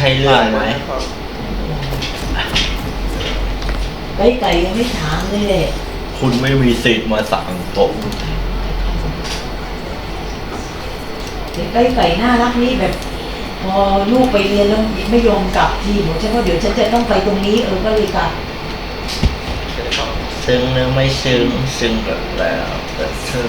ช่เรื่องไหมไก่ไก่ยังไม่ถามเลยแหละคุณไม่มีสิทธิ์มาสั่งผมเด็กไก่ไก่น่ารักนี่แบบ พอลูกไปเรียนแล้วไม่ยอมกลับทีบอกฉันว่าเดี๋ยวฉันจะต้องไปตรงนี้เออก็เลยกลับซึ้งหรือไม่ซึ้งซึ้งกันแล้วแต่ซึ้ง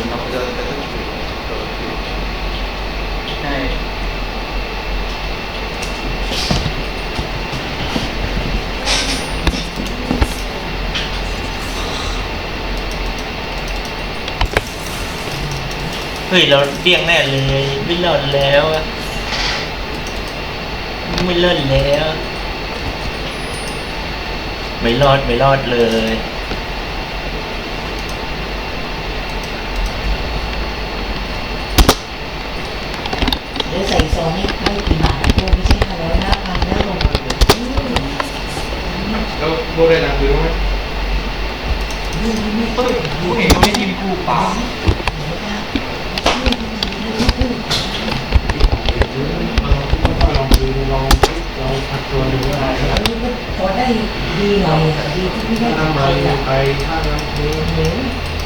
เฮ้ยเราเดี้ยงแน่เลย ไม่รอดแล้วอะไม่รอดแล้ว ไม่รอดไม่รอดเลยเดี๋ยวใส่ซองให้ให้กี่บาทนะโอ้ไม่ใช่ห้าร้อยห้าพันนะลงมาอืมแล้วโบได้หนังสือไหมนี่ไม่เฮ้ยกูเห็นเขาไม่ทีมกูเปล่า องลองพักตัวดูว่าอะไรอันนี้ก็พอได้ดีหน่อยดีที่ไม่ได้ถ้าทำน้ำไปมันอะไปถ้าน้ำนี้เดี๋ยว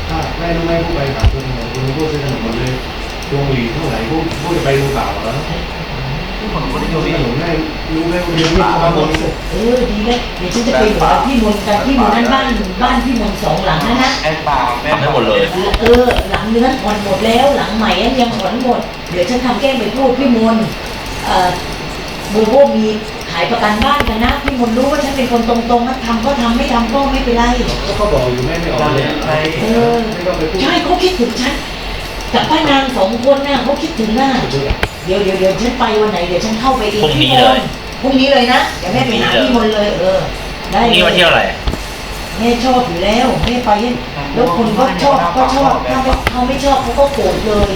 ถ้าไม่รู้ไม่ผู้ไปหาตัวหนูคุณผู้ซื้อขนมหมดเลยดวงหลีเท่าไหร่ผู้ผู้จะไปมือเปล่าแล้วทุกคนก็ได้โยโยนนขนมได้รู้ได้คนเดียวไม่ทำหมดเออดีเลยเดี๋ยวฉันจะไปบอกกับพี่มนต์กันพี่มนต์นั้นบ้านบ้านพี่มนต์สองหลังนะนะแอนเปล่าแม่ทำให้หมดเลยเออหลังเนื้อผ่อนหมดแล้วหลังใหม่อันยังผ่อนหมดเดี๋ยวฉันทำแกล้งไปพูดพี่มนต์เอ่อ บูโบมีขายประกันบ้านกันนะพี่มนต์รู้ว่าฉันเป็นคนตรงๆนะทำก็ทำไม่ทำก็ไม่เป็นไรเขาบอกอยู่แม่ไม่ออกเลยเออไม่ต้องไปพูดใช่เขาคิดถึงฉันกับป้านางสองคนน่ะเขาคิดถึงน่ะเดี๋ยวเดี๋ยวเดี๋ยวฉันไปวันไหนเดี๋ยวฉันเข้าไปเองพรุ่งนี้พี่มเลยต์พรุ่งนี้เลยนะเดี๋ยวแม่ไปหาพี่มนต์เลยเออ ได้นี่มาเที่ยวอะไรแม่ชอบอยู่แล้วแม่ไปแล้วคนก็ชอบก็ชอบถ้าไม่เขาไม่ชอบเขาก็โกรธเลย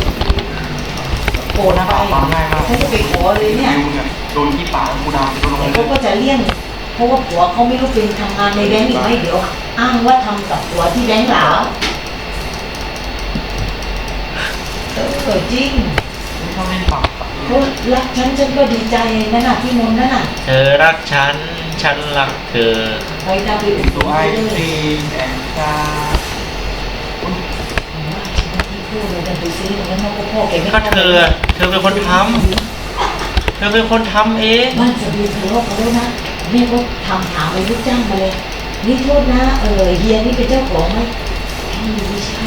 โกรธหน้าไปปากฟังง่ายมากฉันจะไปขอเลยเนี่ยยูเนี่ย โดนที่ปากกูดำโดนลงแต่เลเขายก็จะเลี่ยงเพราะว่าผัวเขาไม่รู้เป็นทำงานในแบงก์อีกไหมเดี๋ยว อ้างว่าทำกับผัวที่แบงก์หลาวเออจริงชอบเล่นปากเขารักฉันฉันก็ดีใจนั่นน่ะพี่มนต์นั่นน่ะเธอรักฉันฉันรักเธอไปตามไปอุดหนุตัวนไอไปเลยซีแอนตาว่าฉันที่พูดเลยกันไปซื้อแล้วเขาก็พ่อแกไม่ก็เธอ เธอเป็นคนทำ เธอเป็นคนทำเอง บ้านสะดือทะเลาะกันแล้วนะแม่ก็ทำถามไปลูกจ้างมาเลย นี่โทษนะเออเฮียนี่เป็นเจ้าของไหมพี่ไม่ใช่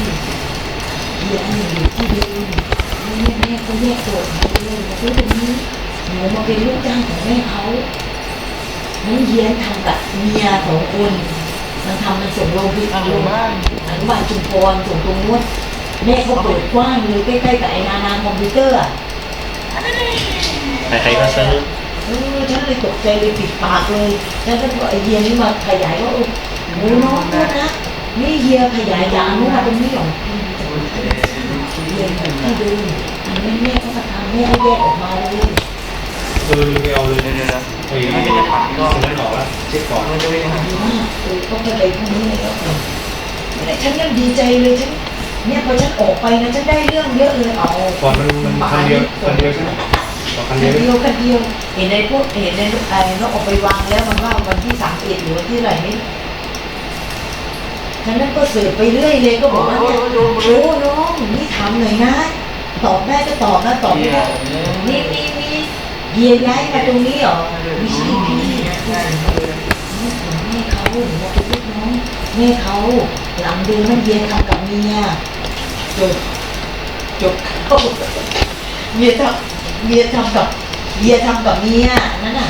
เฮียนี่อยู่ที่เดิมแม่แม่ก็แยกตัวออกมาเลยมาซื้อตรงนี้หนูมาเป็นลูกจ้างของแม่เขานั่นเฮียนทำกับเมียของคนมันทำมันส่งโรงพยาบาลอยู่บ้านอนุบาลชุมพรส่งตรงนู้นแม่เขาเปิดกว้างเลยใกล้ๆกับไอ้นานาคอมพิวเตอร์อะ ใครๆก็ซื้อเออฉันเลยตกใจเลยปิดปากเลยฉันก็บอกไอเฮียนี่มาขยายว่าโอ้โหน้องโทษนะนี่เฮียขยายจากอนุมาตรงนี้หรอเฮียแบบที่เดิมอันนี้แม่เขามาทำแม่ให้แยกออกมาเลยเออไม่เอาเลยเดี๋ยวเดี๋ยวไอ้ไม่ไม่ได้ได้จะปากก็ไม่ออกแล้วเช็คก่อนไมันจะเป็นยังไงดีมากเออก็ไปพรุ่งนี้เลยแล้วแต่ฉันยังดีใจเลยฉันเนี่ยพอฉันออกไปนะฉันได้เรื่องเยอะเลยเอาก่อนมันมันคนเดียวคนเดียวใช่ไหม ต่อคันเดียวเดียวคันเดียวเห็นในพวกเห็นในไอ้นกออกไปวางแล้วมันว่าวันที่สามเอ็ดหรือวันที่ไหนนี่ฉันนั้นก็สืบไปเรื่อยเลยก็บอกว่าเนี่ยโอ้น้องนี่ถามหน่อยนะ ตอบได้ก็ตอบนะตอบไม่ได้นี่นี่นี่เยียย้ายมาตรงนี้เหรอไม่ใช่พี่นี่ของแม่เขาหรือว่าเป็นลูกน้องแม่เขาหลังเดือนนั่นเยียทำกับเมียจบจบเขาเมียทำ เมียทำกับเมียทำกับเมียนั่นน่ะ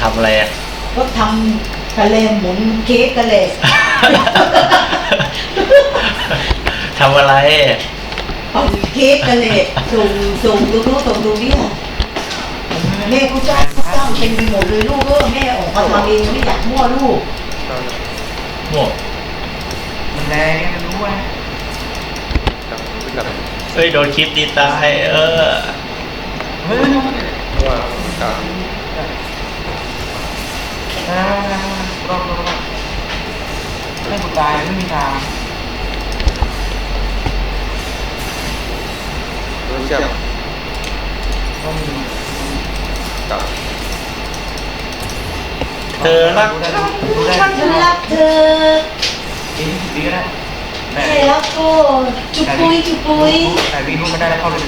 ทำอะไรอะ ก็ทำกะเลหมุนเค้กกะเลทำอะไร เอาเค้กกันเลยส่งส่งดูนู้นส่งดูนี่ค่ะแม่เขาจ้างเขาจ้างเต็มไปหมดเลยลูกเออแม่ออกมาทำเองไม่อยากมั่วลูกโง่มันแรงมันรู้ว่า เฮ้ยโดนคลิปตีตายเออเฮ้ยว่าการรอบรอบไม่กูตายไม่มีทางเชื่อมต้องมีกับเธอรักดูได้ดูได้ฉันรักเธอดีดีก็ได้ ใช่แล้วก็จุปุยจุปุยแต่วิ่งรู้ไม่ได้แล้วเข้าเลย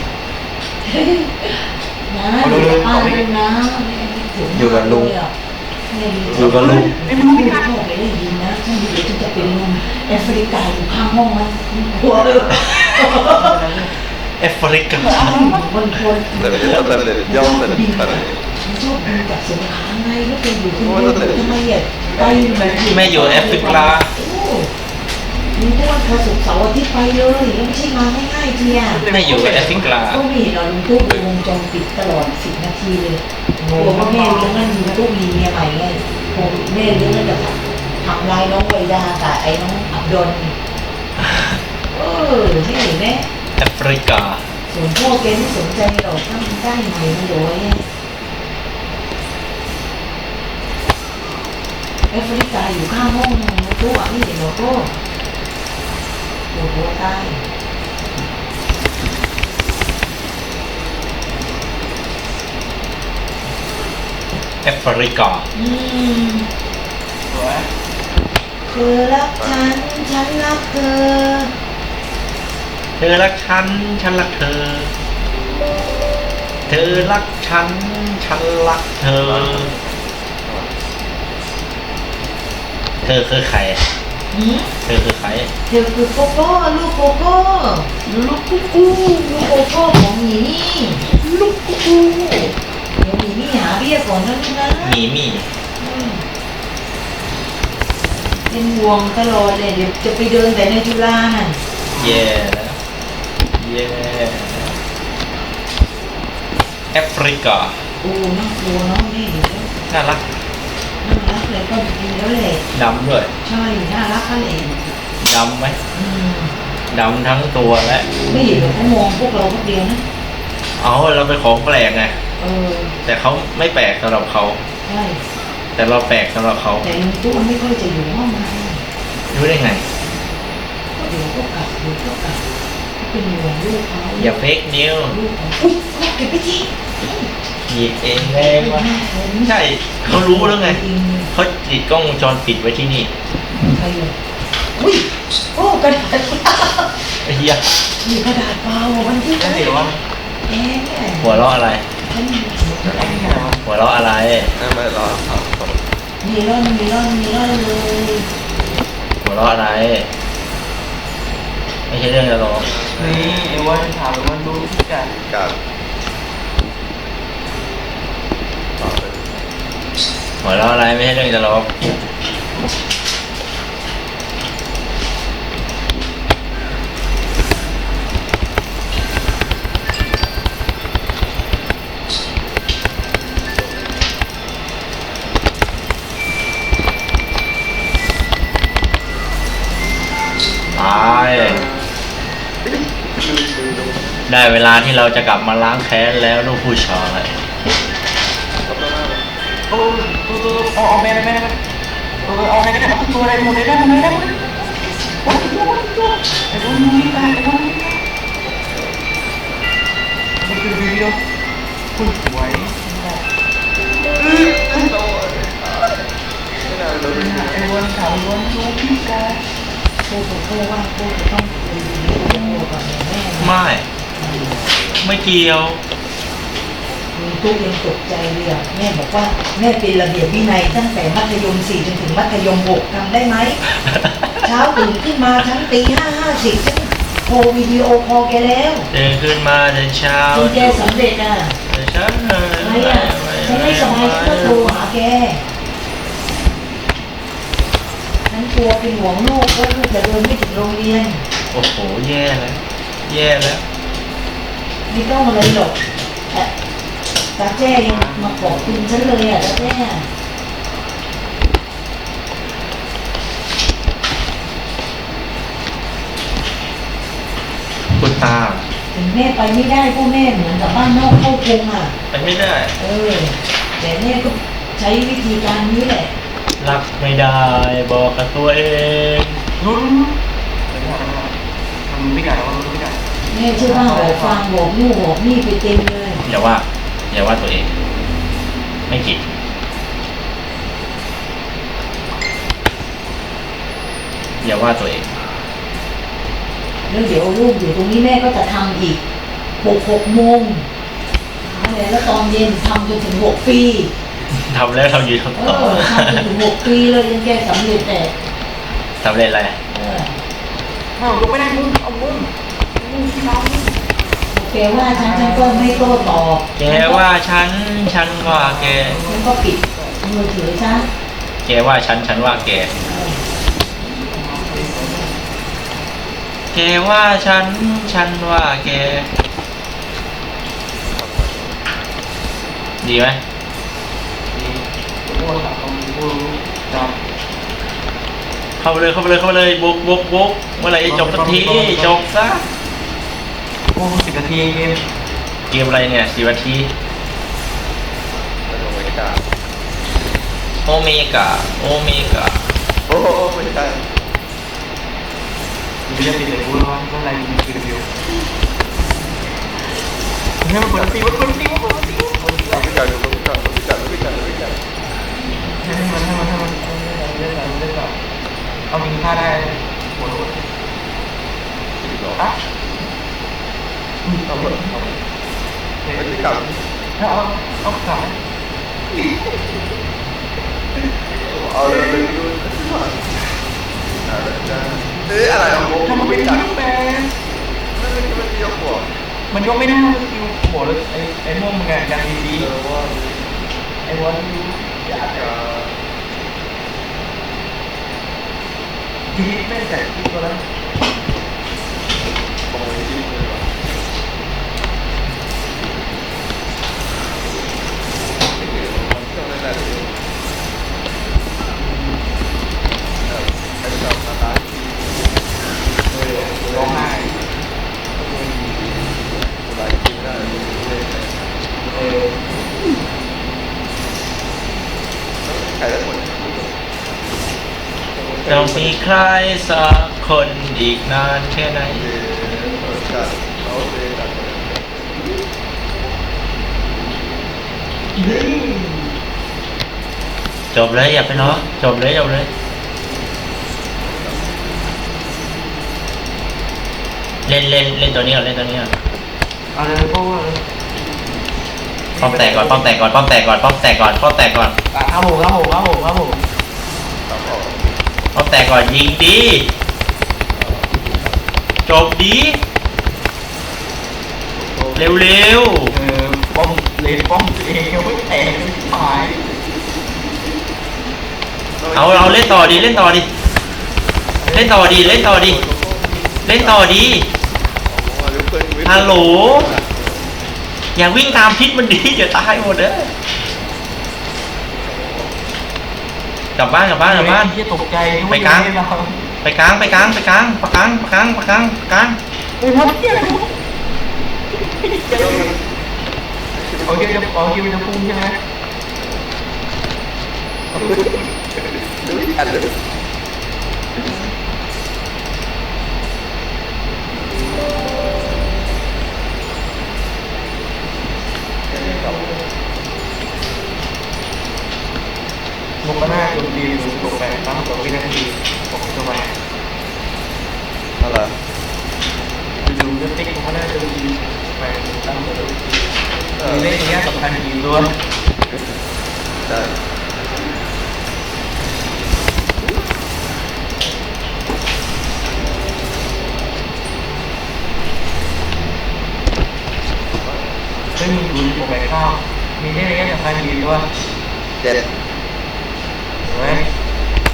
นะอยู่กับป้าลุงนะอยู่กับลุงอยู่กับลุงไม่รู้ไม่พ่อไปได้ยินนะฉันดีฉันจะเป็นลุงแอฟริกาอยู่ข้างห้องนะกลัวเลยแอฟริกาคนคนแต่ไม่ได้แต่ไม่ได้ย่อมแต่บินแต่มันชอบบินกับสงคราไงแล้วไปอยู่ที่นู่นทำไมอะไปแบบแม่อยู่แอฟริกา มึงก็ว่าพอสุกร์เสาร์อาทิตย์ไปเลยแล้วไม่ใช่มาง่ายๆทีอะแม่อยู่แอฟริกาก็มีเห็นเราลุงตู้ดูวงจรปิดตลอดสิบนาทีเลยกลัวว่าแม่เลี้ยงนั่นลุงตู้มีเมียใหม่ไงผมแม่เลี้ยงนั่นจะทำลายน้องไวดากับไอ้น้องอับดลเออไม่เห็นไหมแอฟริกาส่วนพ่อแกไม่สนใจหรอกถ้ามันได้ใหม่มันโดยแอฟริกาอยู่ข้างห้องลุงตู้อะไม่เห็นหรอกก็โอ้โหตายแอฟริกาอืมสวยเธอรักฉัน ฉันรักเธอ เธอรักฉัน ฉันรักเธอ เธอรักฉัน ฉันรักเธอ เธอคือใคร หืมเธอคือใครเธอคือโกโก้ลูกโกโก้ลูกกุ๊กกูลูกโกโก้ของหมีนี่ลูกกุ๊กกูเดี๋ยวหมีนี่หาเบี้ยก่อนนะลูกนะหมีหมีอืมเป็นห่วงตลอดเลยเดี๋ยวจะไปเดินแต่ในจุฬาน่ะแย่แล้วแย่แล้วแอฟริกาโอ้น่ากลัวเนาะนี่เดี๋ยวน่ารักน่ารั กเลยก็จริงแล้วแหละดำด้วยใช่น่ารักก็เลยดำไหมอืมดำทั้งตัวและไม่เห็นหรอกเขามองพวกเราพวกเดียวนะเอาเราเป็นของแปลกไงเออแต่เขาไม่แปลกสำหรับเขาใช่แต่เราแปลกสำหรับเขาแต่ลุงตู้ไม่ค่อยจะอยู่ห้องไงรู้ได้ไง ก็เดี๋ยวก็กลับเดี๋ยวก็กลับก็เป็นห่วงลูกเขาอย่าเฟกนิวลูกเขาอุ้ยเขาเก็บไปทิ้งหยิบเองได้วะใช่เขารู้แล้วไง จริง เขาติดกล้องวงจรปิดไว้ที่นี่ใครอะอุ้ยโอ้กระดาษเปล่าไอ้เหี้ยมีกระดาษเปล่าวันที่นั่นสิวะแอ๊ะหัวเราะอะไรฉันไอ้เนี่ยหัวเราะอะไรนั่นไม่รอครับมีร่อนมีร่อนมีร่อนเลยหัวเราะอะไร ไม่ใช่เรื่องจะร้องนี่ไอ้วันถามมันดูที่กันการต่อไป หัวเราะอะไรไม่ใช่เรื่องจะร้องตายได้เวลาที่เราจะกลับมาล้างแค้นแล้วลูกผู้ชายโอ้โห เอาเอาแม่แม่โอ้เอาแม่ก็ได้ตัวอะไรหมดเลยได้หมดเลยได้หมดเลยโอ้ยไอ้พวกนี้ตายไอ้พวกนี้มันคือวิดีโอคุณสวยไอ้วันถามวันดูพี่กาโก้โก้ว่าโก้จะต้องคุยดีโก้กับแม่นะไม่ ไม่เกี่ยว ลุงตุ๊กยังตกใจเลยอะแม่บอกว่าแม่เป็นระเบียบวินัยตั้งแต่มัธยมสี่จนถึงมัธยมหกทำได้ไหม เช้าตื่นขึ้นมาทั้งตีห้าห้าสิบฉันโทรวิดีโอคอลแกแล้วเดินขึ้นมาเดินเช้าจนแกสำเร็จอะเดินเช้าอะไรอะฉันไม่สบายฉันก็โทรหาแกฉันกลัวเป็นห่วงลูกว่าลูกจะเดินไม่ถึงโรงเรียน โอ้โหแย่แล้วแย่แล้วไม่ต้องอะไรหรอกแต่ตาแจ้ยังมาขอบคุณฉันเลยอะตาแจ้คุณตาถึงแม่ไปไม่ได้พ่อแม่เหมือนกับบ้านนอกเข้ากรุงอะ ไปไม่ได้ เออ แต่แม่ก็ใช้วิธีการนี้แหละ รักไม่ได้บอกกับตัวเองลุ้นมันไม่กันมันไม่กันแม่เชื่อว่าบอกฟังบอกนู่นบอกนี่ไปเต็มเลยอย่าว่า อย่าว่าตัวเองมไม่ผิดอย่าว่าตัวเองแล้วเดี๋ยวลูกอยู่ตรงนี้แม่ก็จะทำอีกหกหกโมงแล้วตอนเย็นทำจนถึงหกปีทำแล้วทำอยู่ทำเอต่ออทำจนถึงหกปีเลยยังแกสำเร็จแต่สำเร็จอะไร เออ เอาลงไม่ได้มึงเอามึงมึงที่น้อง แกว่าฉันฉันก็ไม่โต้ตอบแกว่าฉันฉันว่าแก ฉันก็ปิดมือถือซะแกว่าฉันฉันว่าแก แกว่าฉันฉันว่าแก ดีไหมโอ้ยหลับตรงนี้กูรู้จับเข้าไปเลยเข้าไปเลยเข้าไปเลยบุกบุกบุกเมื่อไหร่จะจบสักทีจบซะ โอ้สิบนาทีเองเกมอะไรเนี่ยสี่นาทีแล้วลงไปกาโอเมกาโอเมกาโอ้โหไม่ใช่กูจะติดเลยกูร้อนเมื่อไรมึงคือเดียวเนี่ยมันเปิดตีมันเปิดตีมันเปิดตีมันเปิดตีเราไม่จัดเราไม่จัดเราไม่จัดเราไม่จัดเราไม่จัดให้มันให้มันให้มันเล่นแบบเล่นแบบเอายิงฆ่าได้โหดอีกหรออะ เอาเอะเอาเถอะไม่ได้กลับเอาเอาเอาขาเอาเลยเลยดูอะไรนะเอ๊ะอะไรของผมทำไมไม่เป็นจัดแปนนั่นมันยวหัวมันยกไม่ได้มันคิวโหเลยไอ้ไอ้ม่วงมึงอะยังดีเออว่าๆไอ้วอนอยากจะทีไม่ใส่ที่ตัวนั้นมองไปที่มือว่ะมันเครื่องนั่นแหละที่ไอ้เจ้าหน้ ร้องไห้อะมดต้องมีใครสักคนอีกนานแค่ไหนดเอาเลย จัดจบเลยอย่าไปล้อจบเลยจบเลยเล่นเล่นเล่นตัวนี้ก่อนเล่นตัวนี้ก่อนเอาเลยพวกป้อมแตกก่อนป้อมแตกก่อนป้อมแตกก่อนป้อมแตกก่อนป้อมแตกก่อนครับผมครับผมครับผมครับผมครับผมป้อมแตกก่อนยิงดีจบดีเร็วเร็วเออป้อมเลนป้อมตัวเองยังไม่แตกไม่หายๆ เอาเอาเล่นต่อดีเล่นต่อดีเล่นต่อดีเล่นต่อดีเล่นต่อดีฮัลโหลอย่าวิ่งตามพิษมันดีอย่าตายหมดเด้อกลับบ้านกลับบ้านกลับบ้านที่ตกใจไปกลางไปกลางไปกลางไปกลางไปกลางไปกลางไปกลางไปกลางเฮ้ยทำเที่ยอะไรโอเคจะโอเคจะพุ่งใช่ไหม ดูอีกอันเลยลงมาหน้าโจมตีหรือตกแปตั้งต่วินาทีตกทำไมอะไรดูเรื่องติ๊กลงมาหน้าโจมตีแปตั้งต่วินาทีมีเลขนี้สำคัญจริงด้วย ใช่ไม่มีทุนตกแปดข้าวมีเลขนี้สำคัญจริงด้วยเจ็ดเห็นไหม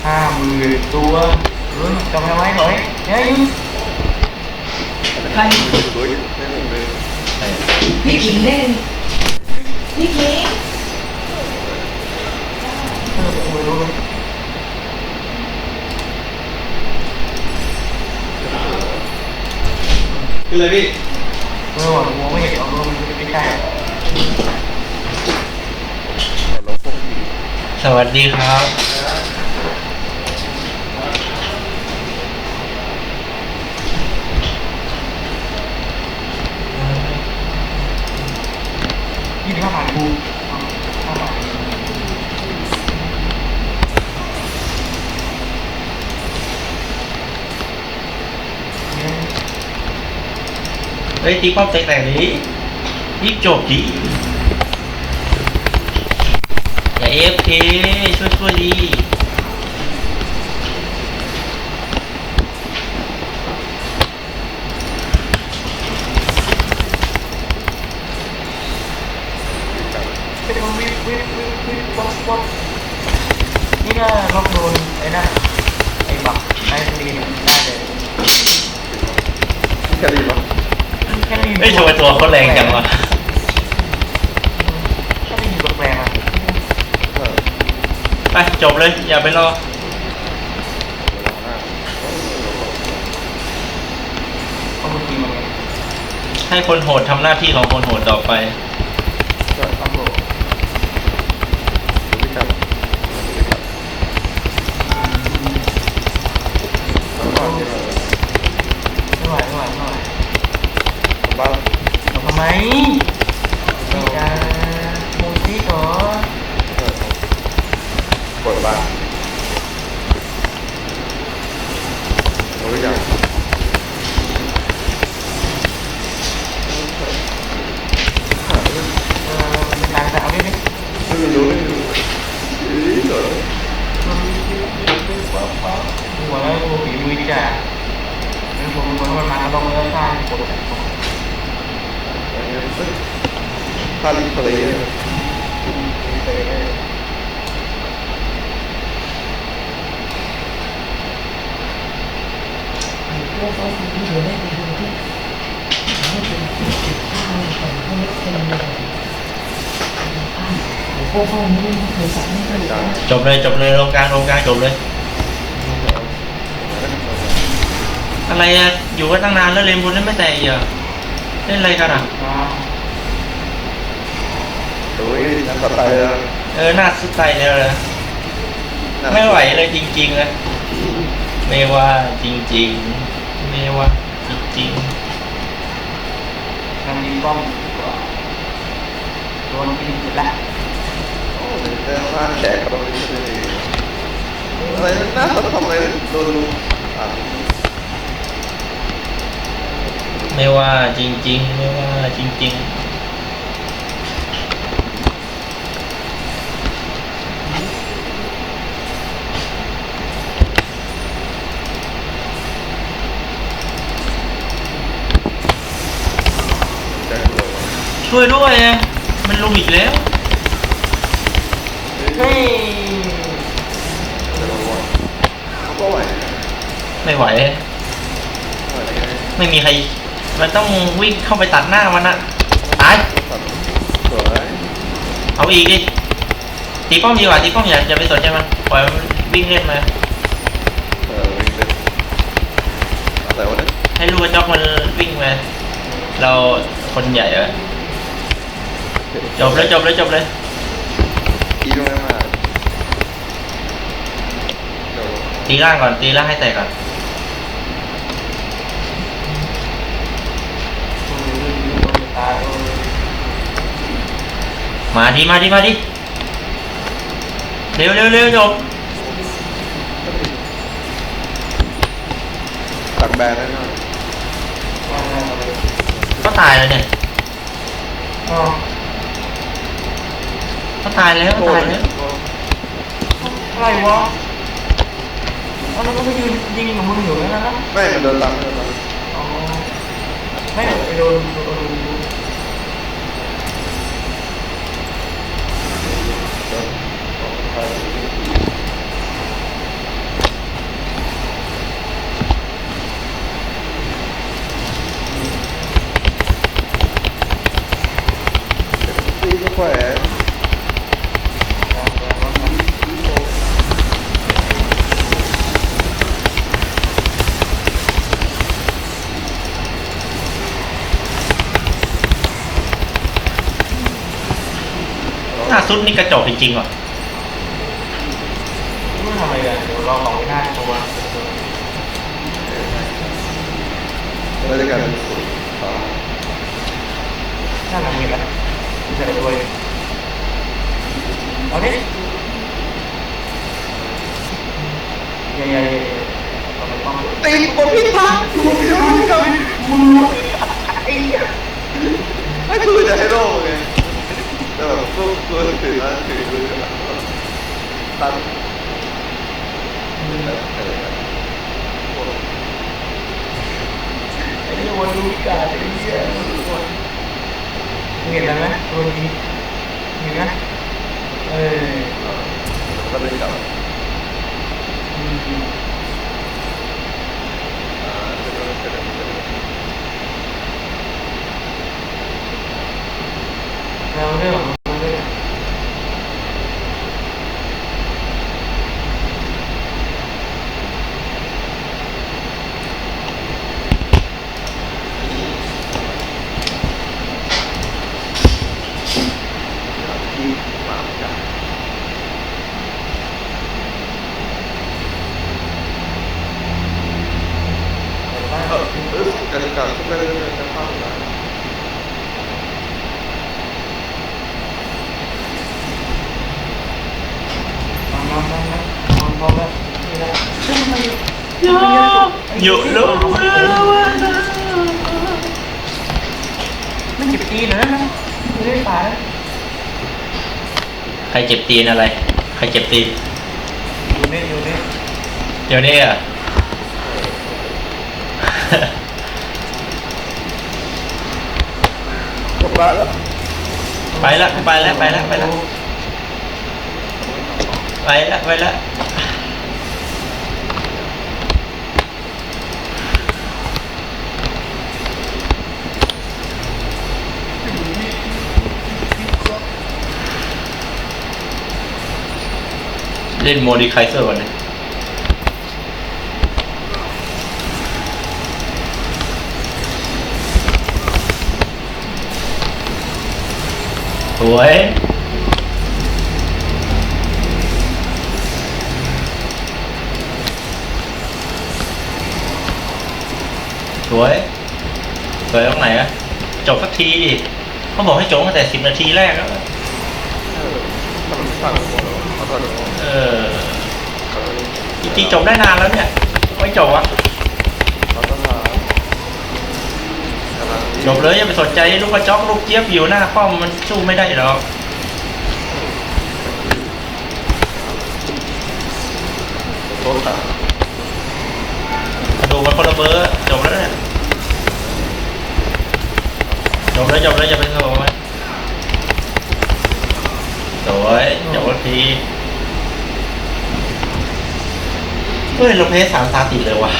ห้าหมื่นตัวรุ่นจำทำไมหน่อยเฮ้ยใครดูอีกไม่หมดเลยพี่ขิงเล่นพี่ขิงไม่รู้คือเลยพี่ไม่หวัง สวัสดีครับ ยี่ห้าบาทกูเฮ้ยติ๊กป้อมเต็กไหนนี้ รีบจบดิอย่าเอฟเคช่วยช่วยดีเป็นวิววิววิววิววับวับนี่ก็ล็อกโดนไอ้นั่นไอ้บักไอ้ตีนได้เลยแค่ดีมั้งแค่นี้เฮ้ยทำไมตัวเขาแรงจังวะ แค่นี้อยู่กับแรงอะ ไป จบเลย อย่าไปรอเอามือตีมันไงให้คนโหดทำหน้าที่ของคนโหดต่อไปตำรวจไม่ครับไม่ครับต้องก่อนที่เรา คนมันมาลงเรือสร้ องพวกนี้เต็มเลยพวกเขาไม่ได้เคยสั่งไม่เคยสั่งจบเลยจบเลยโรงกลางโรงกลางจบเลยอะไรอะอยู่กันตั้งนานแล้วเลนบนเล่นไม่แตกอีกเหรอเล่นอะไรกันอะ โอ้ยนักตายแล้วเออหน้าสุดใจแล้วเลยไม่ไหวเลยจริงๆเลยไม่ว่าจริงๆไม่ว่าจริงทำดีป้อมโดนกินเสร็จแล้วโอ้ยแต่หน้าแขกก็ต้องมีอะไรหน้าเขาทำอะไรโดนลุงอะๆ ไม่ว่าจริง ๆ ไม่ว่าจริงแจ็คเลยๆช่วยด้วยอะมันลุมอีกแล้วเฮ้ยแต่เราว่าเขาก็ไหวไม่ไหวไหวไงไม่มีใคร มันต้องวิ่งเข้าไปตัดหน้ามันอะตายสวยเอาอีกดิตีป้อมดีกว่าตีป้อมอย่าอย่าไปสนใจมันปล่อยมันวิ่งเล่นมาเออวิ่งเลยอะไรวะเนี่ยให้ลูกกระจอกมันวิ่งมาเราคนใหญ่เหรอจบเลยจบเลยจบเลยอีตรงนั้นมาเดี๋ยวตีล่างก่อนตีล่างให้แตกก่อน มาดิมาดิมาดิเร็วเร็วเร็วจบตักแบนได้หน่อยก็ตายแล้วเนี่ยอ๋อก็ตายแล้วก็ตายแล้วอะไรวะแล้วมันก็ไปยืนยิงกับมึงอยู่นั่นนะไม่มันโดนลังโดนลังอ๋อไม่ไปโดนโดน ซุดนี่กระจอกจริงๆว่ะไม่ทำอะไรกันเดี๋ยวรอของหน้าตัวแล้วจะกลายเป็นศูนย์ต่อหน้าหนังเห็นแล้วจะไปด้วยเอาดิยัยยัยเอาไปป้องตีผมพี่พักผมพี่พักไอ้เหี้ยไม่คือจะให้โลกไง แต่แบบสู้สู้ถือนะถือมือตันไอ้เหี้ยวันดูพิการไอ้เหี้ยเห็นแล้วไหมตัวนี้เห็นไหมเออก็เลยกลับอืมอ่าเป็นเป็นเป็น เราเรื่องเราเรื่อง ที่มาจากเออเออการการที่ไม่ได้จะเข้ามา มามามามามามามานี่แหละซึ่งมัน อยู่รู้ไม่เจ็บตีนนะนะไม่ได้ป่าใครเจ็บตีนอะไร ใครเจ็บตีนอยู่นี่อยู่นี่เดี๋ยวนี้อะ จบละแล้วไปละไปละไปละไปละไปละไปละ เล่นโมดิไคเซอร์วันนี้สวยสวยสวยตรงไหนอะจบสักทีดิเขาบอกให้จบตั้งแต่สิบนาทีแรกแล้วมันสั่งหมด เขาตอนนี้เออจริงๆจบได้นานแล้วเนี่ย ไม่จบอะเขาต้องมาจบเลยอย่าไปสนใจลูกกระจอกลูกเจี๊ยบอยู่หน้าป้อมมันสู้ไม่ได้หรอกโทษครับดูมันคนละเบอร์จบแล้วเนี่ยจบแล้วจบแล้วอย่าไปโซ่มันสวยจบแล้วที เฮ้ยเราเพ้สามตาติดเลยว่ะ